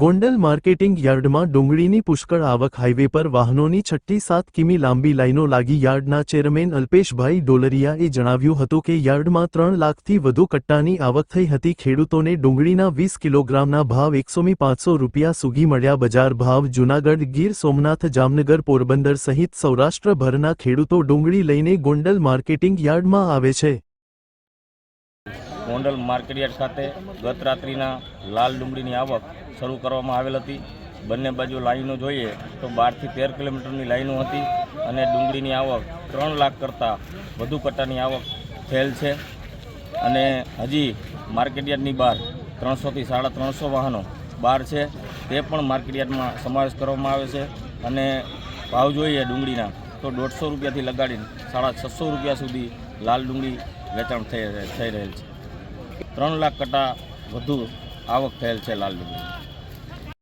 Gondal marketing યાર્ડમાં ડુંગળીની પુષ્કળ આવક હાઇવે પર વાહનોની છઠ્ઠી સાત કિમી લાંબી લાઈનો લાગી યાર્ડના ચેરમેન અલ્પેશભાઈ ડોલરિયાએ જણાવ્યું હતું કે યાર્ડમાં ત્રણ લાખથી વધુ કટ્ટાની આવક થઈ હતી. ખેડૂતોને ડુંગળીના વીસ કિલોગ્રામના ભાવ એકસોમી પાંચસો રૂપિયા સુધી મળ્યા. બજાર ભાવ જૂનાગઢ, ગીર સોમનાથ, જામનગર, પોરબંદર સહિત સૌરાષ્ટ્રભરના ખેડૂતો ડુંગળી લઈને ગોંડલ માર્કેટિંગ યાર્ડમાં આવે છે. ગોંડલ માર્કેટયાર્ડ ખાતે ગત રાત્રિના લાલ ડુંગળીની આવક શરૂ કરવામાં આવેલ હતી. બંને બાજુ લાઈનો જોઈએ તો બારથી તેર કિલોમીટરની લાઈનો હતી અને ડુંગળીની આવક ત્રણ લાખ કરતાં વધુ કટ્ટાની આવક થયેલ છે. અને હજી માર્કેટયાર્ડની બહાર ત્રણસોથી સાડા ત્રણસો વાહનો બહાર છે. તે પણ માર્કેટયાર્ડમાં સમાવેશ કરવામાં આવે છે અને ભાવ જોઈએ ડુંગળીના તો દોઢસો રૂપિયાથી લગાડીને સાડા છસો રૂપિયા સુધી લાલ ડુંગળી વેચાણ થઈ થઈ રહેલ છે. ત્રણ લાખ કરતાં વધુ આવક થયેલ છે લાલ ડુંગળી